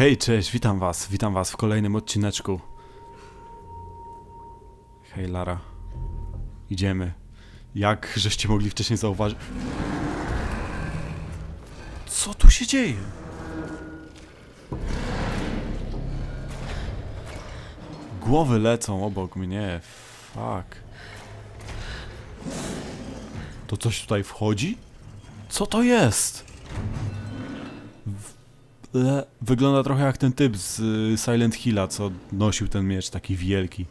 Hej, cześć, witam was, witam was w kolejnym odcineczku. Hej, Lara. Idziemy. Jak żeście mogli wcześniej zauważyć... Co tu się dzieje? Głowy lecą obok mnie, fuck. To coś tutaj wchodzi? Co to jest? Wygląda trochę jak ten typ z y, Silent Hilla, co nosił ten miecz taki wielki.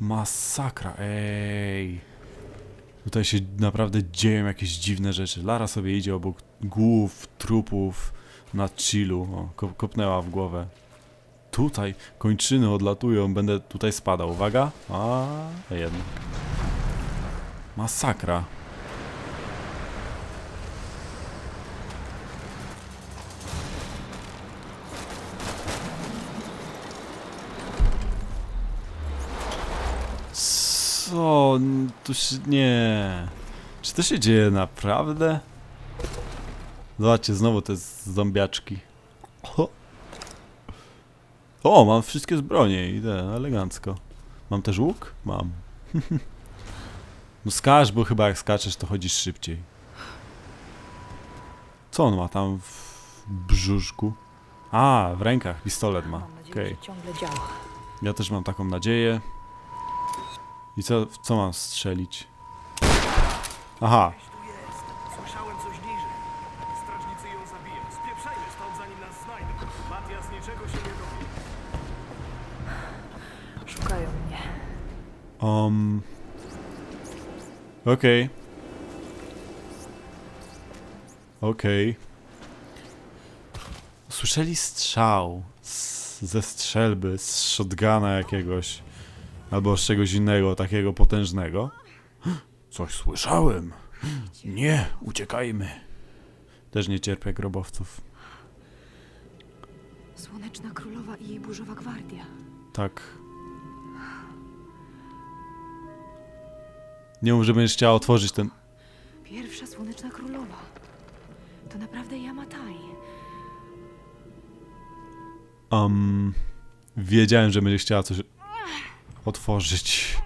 Masakra, ej. Tutaj się naprawdę dzieją jakieś dziwne rzeczy. Lara sobie idzie obok głów, trupów na chillu. O, kop kopnęła w głowę. Tutaj kończyny odlatują, będę tutaj spadał. Uwaga. A, jednak. Masakra. Co? To się... nie... Czy to się dzieje naprawdę? Zobaczcie, znowu te zombiaczki. O, o mam wszystkie zbronie, idę elegancko. Mam też łuk? Mam. no skacz, bo chyba jak skaczesz, to chodzisz szybciej. Co on ma tam w brzuszku? A, w rękach pistolet ma. Mam nadzieję, Okej. że ciągle działa. Ja też mam taką nadzieję. I co, co mam strzelić? Aha, tu jest. Słyszałem coś niżej. Strażnicy ją zabiją. Spieprzajmy stąd, zanim nas znajdą. Matias niczego się nie dowie. Szukają mnie. um... Okej. Okej. Słyszeli strzał z, ze strzelby, z shotguna jakiegoś. Albo z czegoś innego, takiego potężnego. Coś słyszałem. Nie, uciekajmy. Też nie cierpię grobowców. Słoneczna Królowa i jej burzowa gwardia. Tak. Nie mów, że będziesz chciała otworzyć ten... Pierwsza Słoneczna Królowa. To naprawdę Yamatai. Um, wiedziałem, że będziesz chciała coś otworzyć.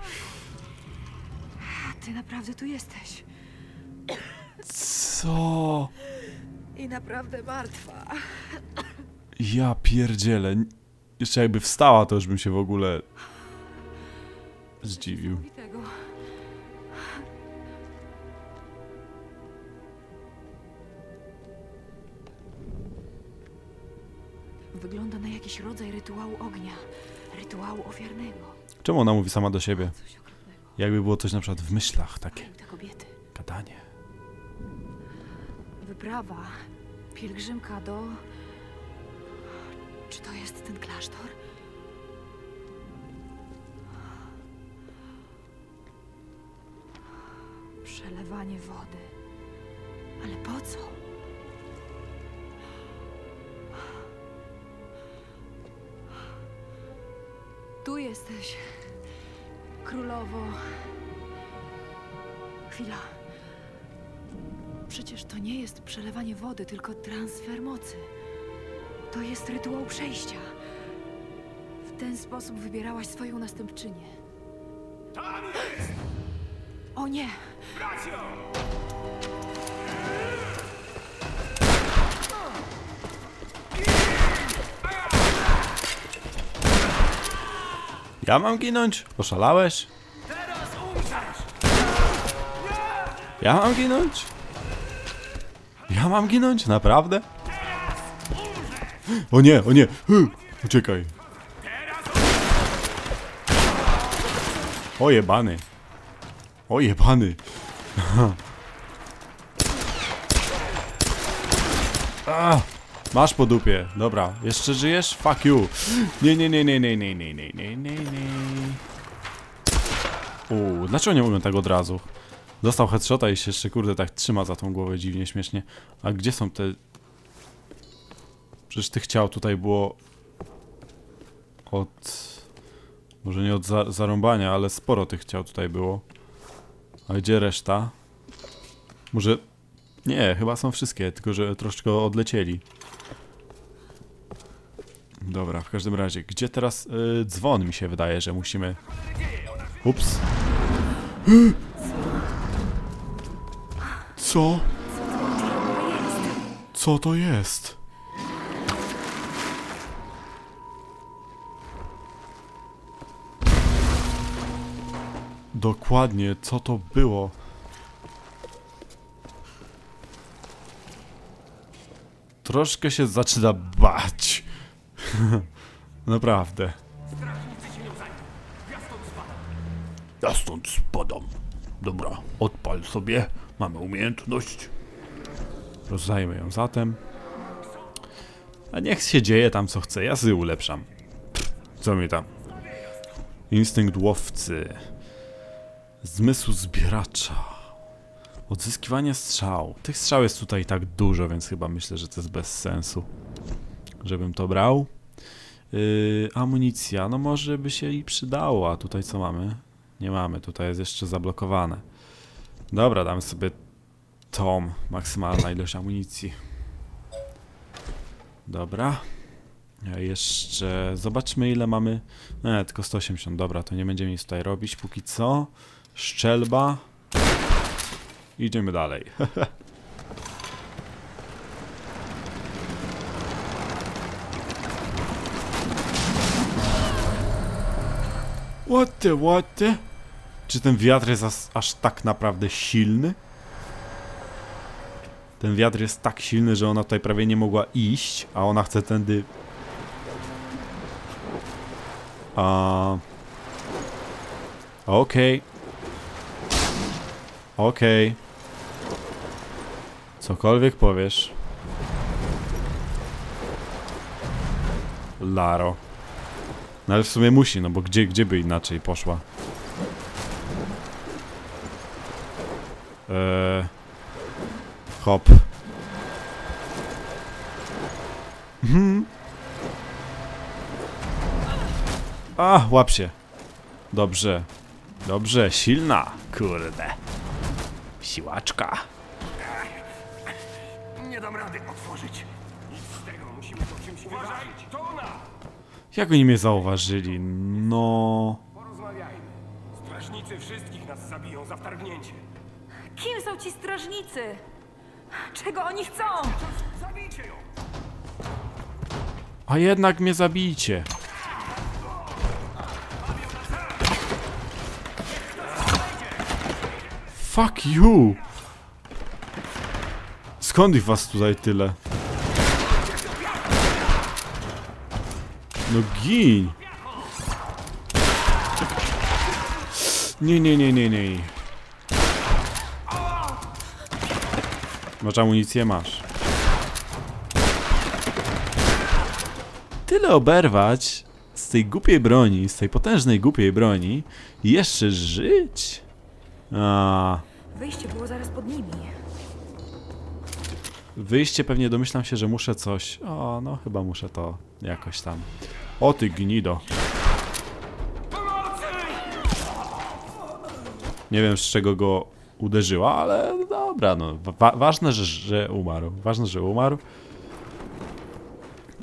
Ty naprawdę tu jesteś. Co? I naprawdę martwa. Ja pierdzielę. Jeszcze jakby wstała, to już bym się w ogóle zdziwił. Wygląda na jakiś rodzaj rytuału ognia. Rytuału ofiarnego. Czemu ona mówi sama do siebie? Jakby było coś na przykład w myślach, takie gadanie. Wyprawa. Pielgrzymka do... Czy to jest ten klasztor? Przelewanie wody. Ale po co? Jesteś, królowo. Chwila. Przecież to nie jest przelewanie wody, tylko transfer mocy. To jest rytuał przejścia. W ten sposób wybierałaś swoją następczynię. Tam jest! O nie! Brać Ja mam ginąć? Oszalałeś? Teraz umrzesz! Ja mam ginąć? Ja mam ginąć? Naprawdę? O nie, o nie! Uciekaj. O jebany. O jebany. A, masz po dupie. Dobra, jeszcze żyjesz? Fuck you. Nie, nie, nie, nie, nie, nie, nie, nie, nie, nie, nie. Uuu, dlaczego nie mówią tak od razu? Dostał headshota i się jeszcze kurde tak trzyma za tą głowę dziwnie, śmiesznie. A gdzie są te... Przecież tych ciał tutaj było... Od... Może nie od za zarąbania, ale sporo tych ciał tutaj było. A gdzie reszta? Może... Nie, chyba są wszystkie, tylko że troszkę odlecieli. Dobra, w każdym razie, gdzie teraz y, dzwon mi się wydaje, że musimy... Ups. Co? Co to jest? Dokładnie, co to było? Troszkę się zaczyna bać. Naprawdę. Ja stąd spadam. Dobra, odpal sobie. Mamy umiejętność. Rozdajmy ją zatem. A niech się dzieje tam co chce, ja sobie ulepszam. Pff, co mi tam? Instynkt łowcy. Zmysł zbieracza. Odzyskiwanie strzał. Tych strzał jest tutaj tak dużo, więc chyba myślę, że to jest bez sensu. Żebym to brał. Yy, amunicja, no może by się i przydało, a tutaj co mamy? Nie mamy, tutaj jest jeszcze zablokowane. Dobra, damy sobie tom, maksymalna ilość amunicji. Dobra. A jeszcze zobaczmy ile mamy. Nie, tylko 180, dobra, to nie będziemy nic tutaj robić póki co. Szczelba. Idziemy dalej. What the, what the? Czy ten wiatr jest aż, tak naprawdę silny? Ten wiatr jest tak silny, że ona tutaj prawie nie mogła iść, a ona chce tędy... A... Okej. Okej. Cokolwiek powiesz. Laro. No ale w sumie musi, no bo gdzie, gdzie by inaczej poszła? Eee... Hop. Mhm. A, łap się. Dobrze. Dobrze, silna. Kurde. Siłaczka. Nie dam rady otworzyć. Nic z tego, musimy to czymś Uważaj, to ona! Jak oni mnie zauważyli? No... Porozmawiajmy. Strażnicy wszystkich nas zabiją za wtargnięcie. Kim są ci strażnicy? Czego oni chcą? Zabijcie ją! A jednak mnie zabijcie. Fuck you! Skąd ich was tutaj tyle? No gin! Nie, nie, nie, nie, nie. Masz amunicję? Masz. Tyle oberwać z tej głupiej broni, z tej potężnej głupiej broni jeszcze żyć? A, Wyjście było zaraz pod nimi. Wyjście pewnie domyślam się, że muszę coś... O, no chyba muszę to jakoś tam... O ty gnido. Nie wiem z czego go uderzyła, ale dobra, no. Wa ważne, że, że umarł. Ważne, że umarł.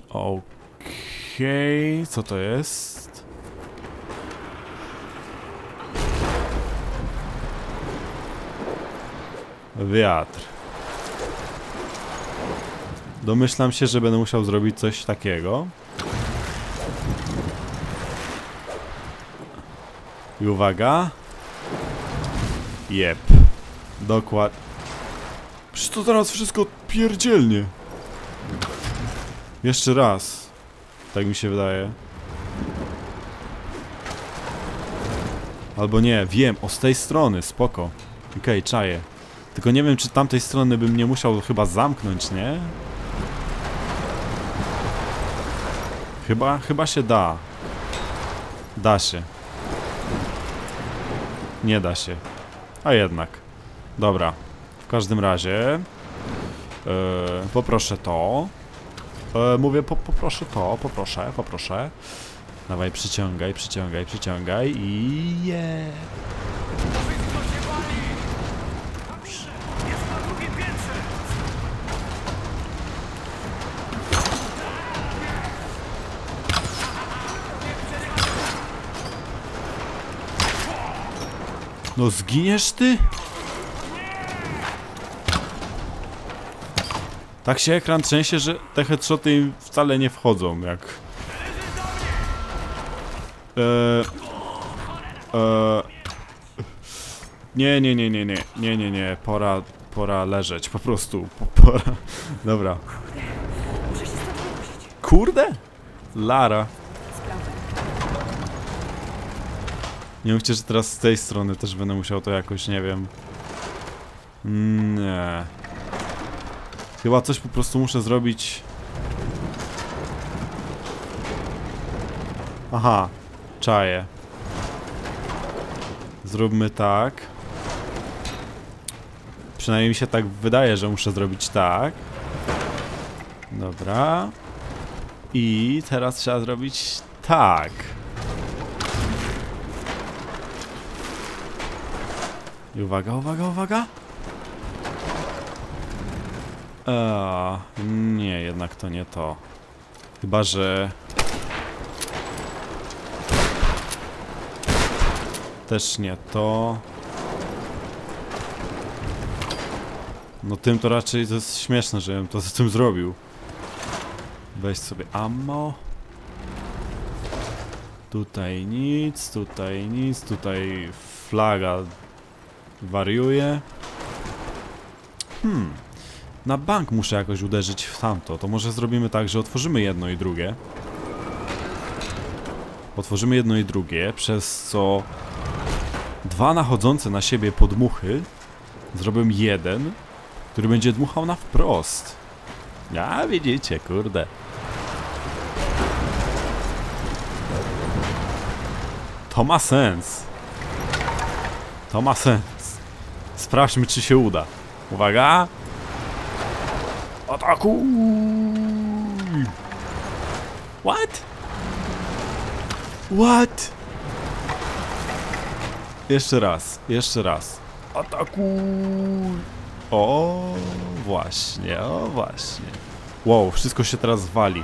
Okej, co to jest? Wiatr. Domyślam się, że będę musiał zrobić coś takiego. I uwaga. Jep. Dokład. Przecież to teraz wszystko pierdzielnie. Jeszcze raz. Tak mi się wydaje. Albo nie, wiem, o z tej strony, spoko. Okej, czaję. Tylko nie wiem, czy tamtej strony bym nie musiał chyba zamknąć, nie? Chyba, chyba się da. Da się. Nie da się. A jednak. Dobra. W każdym razie... Yy, poproszę to. E, mówię, po, poproszę to, poproszę, poproszę. Dawaj, przyciągaj, przyciągaj, przyciągaj i je. No zginiesz ty? Tak się ekran trzęsie, że te headshoty im wcale nie wchodzą, jak... Eee... Eee... Nie, nie, nie, nie, nie, nie, nie, nie, pora, pora leżeć, po prostu, po- pora... Dobra. Kurde? Lara. Nie mówcie, że teraz z tej strony też będę musiał to jakoś, nie wiem... Nie. Chyba coś po prostu muszę zrobić... Aha, czaję. Zróbmy tak. Przynajmniej mi się tak wydaje, że muszę zrobić tak. Dobra. I teraz trzeba zrobić tak. I uwaga, uwaga, uwaga. Eee, nie, jednak to nie to. Chyba, że... Też nie to. No tym to raczej to jest śmieszne, że bym to z tym zrobił. Weź sobie ammo. Tutaj nic, tutaj nic, tutaj flaga wariuje. Hmm. Na bank muszę jakoś uderzyć w tamto. To może zrobimy tak, że otworzymy jedno i drugie. Otworzymy jedno i drugie, przez co dwa nachodzące na siebie podmuchy zrobię jeden, który będzie dmuchał na wprost. Ja widzicie, kurde. To ma sens. To ma sens. Sprawdźmy, czy się uda. Uwaga! Atakuj! What? What? Jeszcze raz, jeszcze raz. Atakuj! O, właśnie, o właśnie. Wow, wszystko się teraz wali.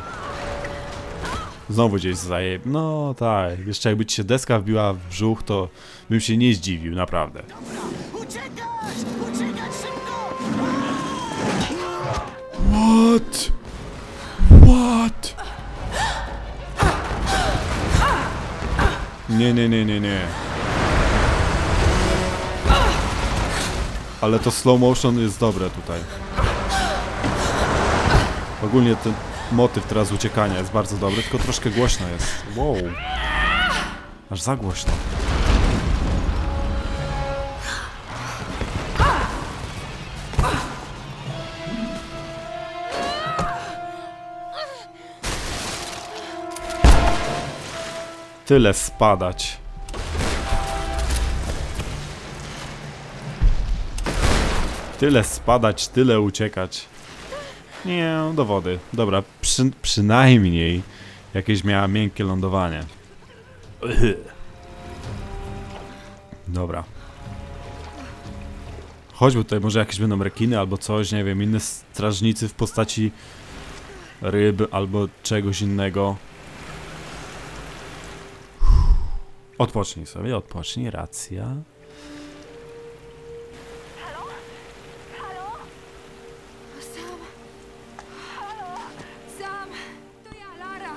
Znowu gdzieś zaje... No tak, jeszcze jakby ci się deska wbiła w brzuch, to bym się nie zdziwił, naprawdę. What? What? Nie, nie, nie, nie, nie. Ale to slow motion jest dobre tutaj. Ogólnie ten motyw teraz uciekania jest bardzo dobry, tylko troszkę głośno jest. Wow. Aż za głośno. Tyle spadać. Tyle spadać, tyle uciekać. Nie, do wody. Dobra, przy, przynajmniej jakieś miała miękkie lądowanie. Dobra. Choćby tutaj może jakieś będą rekiny albo coś, nie wiem, inne strażnicy w postaci ryb albo czegoś innego. Odpocznij sobie, odpocznij, racja. Sam. Sam. To ja, Lara.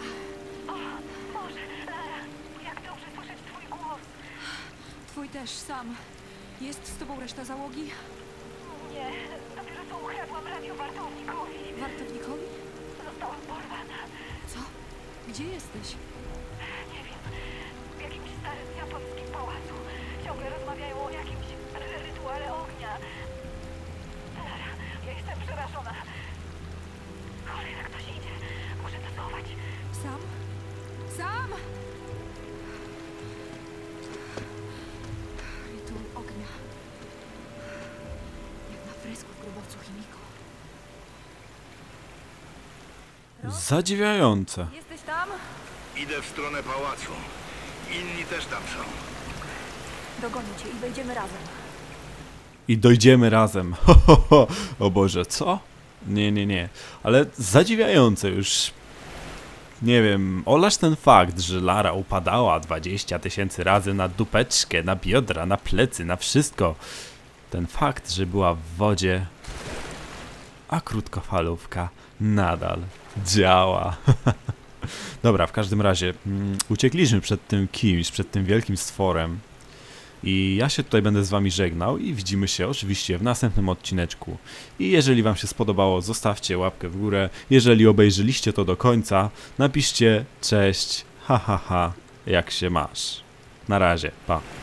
Boże, Lara, jak dobrze słyszeć twój głos. Twój też, Sam. Jest z tobą reszta załogi? Nie, dopiero co ukradłam radio wartownikowi. Wartownikowi? Zostałam porwana. Co? Gdzie jesteś? Starym japońskim pałacu. Ciągle rozmawiają o jakimś ry- rytuale ognia. Lara, ja jestem przerażona. Cholera, ktoś idzie. Muszę to schować. Sam? Sam! Rytuał ognia. Jak na fresku w grobowcu Chimiko. Zadziwiające. Jesteś tam? Idę w stronę pałacu. Inni też tam są. Dogonię cię i wejdziemy razem. I dojdziemy razem. Ho, ho, ho. O Boże, co? Nie, nie, nie. Ale zadziwiające już. nie wiem, olasz ten fakt, że Lara upadała 20 tysięcy razy na dupeczkę, na biodra, na plecy, na wszystko. Ten fakt, że była w wodzie, a krótkofalówka nadal działa. Dobra, w każdym razie mm, uciekliśmy przed tym kimś, przed tym wielkim stworem. I ja się tutaj będę z wami żegnał i widzimy się oczywiście w następnym odcineczku. I jeżeli wam się spodobało, zostawcie łapkę w górę. Jeżeli obejrzyliście to do końca, napiszcie cześć, ha ha ha, jak się masz. Na razie, pa.